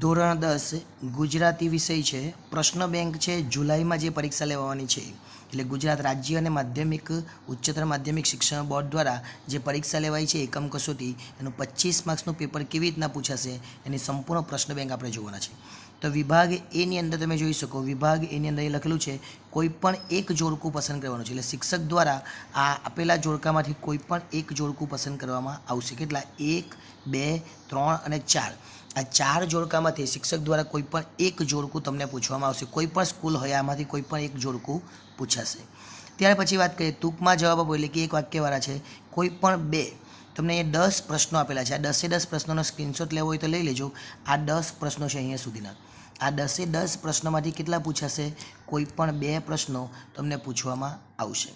ધોરણ દસ, ગુજરાતી વિષય છે. પ્રશ્ન બેંક છે, જુલાઈમાં જે પરીક્ષા લેવાની છે. એટલે ગુજરાત રાજ્ય અને માધ્યમિક, ઉચ્ચતર માધ્યમિક શિક્ષણ બોર્ડ દ્વારા જે પરીક્ષા લેવાય છે, એકમ કસોટી, એનું પચીસ માર્ક્સનું પેપર કેવી રીતના પૂછાશે, એની સંપૂર્ણ પ્રશ્ન બેંક આપણે જોવાના છે. તો વિભાગ એની અંદર તમે જોઈ શકો, વિભાગ એની અંદર એ લખેલું છે, કોઈ પણ એક જોડકું પસંદ કરવાનું છે. એટલે શિક્ષક દ્વારા આ આપેલા જોડકામાંથી કોઈ પણ એક જોડકું પસંદ કરવામાં આવશે. કેટલા? એક, બે, ત્રણ અને ચાર. આ ચાર જોડકામાંથી શિક્ષક દ્વારા કોઈ પણ એક જોડકું તમને પૂછવામાં આવશે. કોઈ પણ સ્કૂલ હોય, આમાંથી કોઈ પણ એક જોડકું પૂછાશે. ત્યાર પછી વાત કરીએ, ટૂંકમાં જવાબ આપો એટલે કે એક વાક્યવાળા છે. કોઈ પણ બે. તમને એ દસ પ્રશ્નો આપેલા છે. આ દસે દસ પ્રશ્નોનો સ્ક્રીનશોટ લેવો હોય તો લઈ લેજો. આ દસ પ્રશ્નો છે અહીંયા સુધીના. આ દસે દસ પ્રશ્નોમાંથી કેટલા પૂછાશે? કોઈ પણ બે પ્રશ્નો તમને પૂછવામાં આવશે.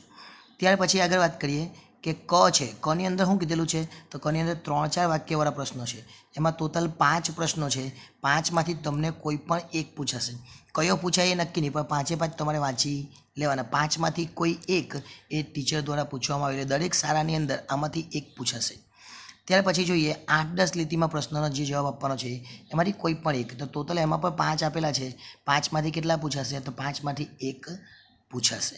ત્યાર પછી આગળ વાત કરીએ. કે ક છે, કની અંદર શું કીધેલું છે? તો કની અંદર ત્રણ ચાર વાક્યવાળા પ્રશ્નો છે. એમાં ટોટલ પાંચ પ્રશ્નો છે. પાંચમાંથી તમને કોઈ પણ એક પૂછાશે. કયો પૂછાય એ નક્કી નહીં, પણ પાંચે પાંચ તમારે વાંચી લેવાના. પાંચમાંથી કોઈ એક એ ટીચર દ્વારા પૂછવામાં આવે એટલે દરેક શાળાની અંદર આમાંથી એક પૂછાશે. ત્યાર પછી જોઈએ, આઠ દસ લીટીમાં પ્રશ્નનો જે જવાબ આપવાનો છે, એમાંથી કોઈ પણ એક. તો ટોટલ એમાં પણ પાંચ આપેલા છે. પાંચમાંથી કેટલા પૂછાશે? તો પાંચમાંથી એક પૂછાશે.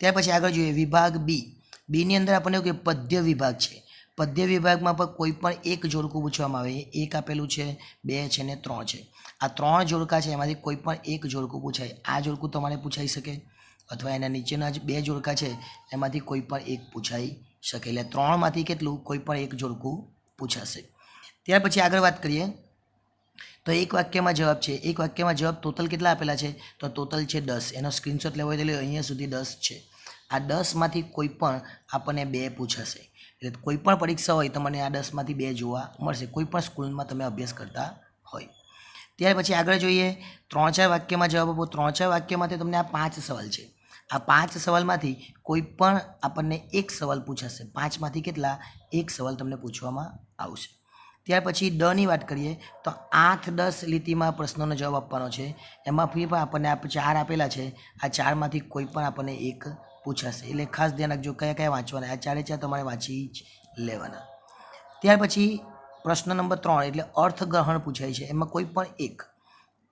ત્યાર પછી આગળ જોઈએ, વિભાગ બી. બીની અંદર આપણને એવું કે પદ્ય વિભાગ છે. પદ્ય વિભાગમાં પણ કોઈ પણ એક જોડકું પૂછવામાં આવે. એક આપેલું છે, બે છે ને ત્રણ છે. આ ત્રણ જોડકા છે, એમાંથી કોઈ પણ એક જોડકું પૂછાય. આ જોડકું તમારે પૂછાઈ શકે. અથવા એના નીચેના જ બે જોડકા છે, એમાંથી કોઈ પણ એક પૂછાઈ શકે. એટલે ત્રણમાંથી કેટલું કોઈ પણ એક જોડકું પૂછાશે. ત્યાર પછી આગળ વાત કરીએ. તો એક વાક્યમાં જવાબ છે. એક વાક્યમાં જવાબ ટોટલ કેટલા આપેલા છે? તો ટોટલ છે દસ. એનો સ્ક્રીનશોટ લેવો હોય તો અહીંયા સુધી દસ છે. આ દસમાંથી કોઈ પણ આપણને બે પૂછાશે. એટલે કોઈ પણ પરીક્ષા હોય તો મને આ દસમાંથી બે જોવા મળશે. કોઈ પણ સ્કૂલમાં તમે અભ્યાસ કરતા હોય. ત્યાર પછી આગળ જોઈએ. ત્રણ ચાર વાક્યમાં જવાબ આપો. ત્રણ ચાર વાક્યમાંથી તમને આ પાંચ સવાલ છે. આ પાંચ સવાલમાંથી કોઈ પણ આપણને એક સવાલ પૂછાશે. પાંચમાંથી કેટલા? એક સવાલ તમને પૂછવામાં આવશે. ત્યાર પછી ડની વાત કરીએ તો આઠ દસ લીટીમાં પ્રશ્નોનો જવાબ આપવાનો છે. એમાં ફી પણ આપણને ચાર આપેલા છે. આ ચારમાંથી કોઈ પણ આપણને એક પૂછાશે. એટલે ખાસ ધ્યાન રાખજો કયા કયા વાંચવાના આ ચારે ચાર તમારે વાંચી જ લેવાના. ત્યાર પછી પ્રશ્ન નંબર ત્રણ, એટલે અર્થગ્રહણ પૂછાય છે. એમાં કોઈ પણ એક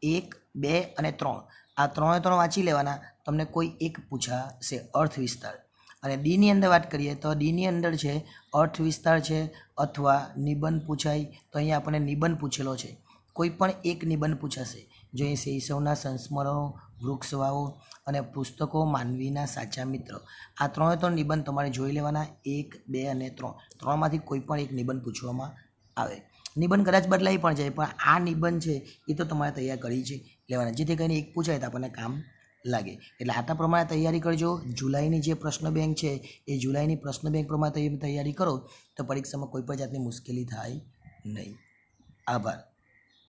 એક, બે અને ત્રણ. આ ત્રણે ત્રણ વાંચી લેવાના. તમને કોઈ એક પૂછાશે અર્થ વિસ્તાર. અને ડીની અંદર વાત કરીએ તો ડીની અંદર છે અર્થ વિસ્તાર છે અથવા નિબંધ પૂછાય. તો અહીંયા આપણને નિબંધ પૂછેલો છે. કોઈ પણ એક નિબંધ પૂછાશે. જો એ શૈશવના સંસ્મરણો વૃક્ષ અને પુસ્તકો માનવીના સાચા મિત્ર. આ ત્રણે ત્રણ નિબંધ તમારે જોઈ લેવાના. એક, બે અને ત્રણ. ત્રણમાંથી કોઈ પણ એક નિબંધ પૂછવામાં આવે. નિબંધ કદાચ બદલાઈ પણ જાય, પણ આ નિબંધ છે એ તો તમારે તૈયાર કરી છે લેવાના. જેથી કરીને એક પૂછાય તો આપણને કામ લાગે. એટલે આટલા પ્રમાણે તૈયારી કરજો. જુલાઈની જે પ્રશ્ન બેંક છે, એ જુલાઈની પ્રશ્ન બેંક પ્રમાણે તૈયારી કરો, તો પરીક્ષામાં કોઈ પણ જાતની મુશ્કેલી થાય નહીં. આભાર.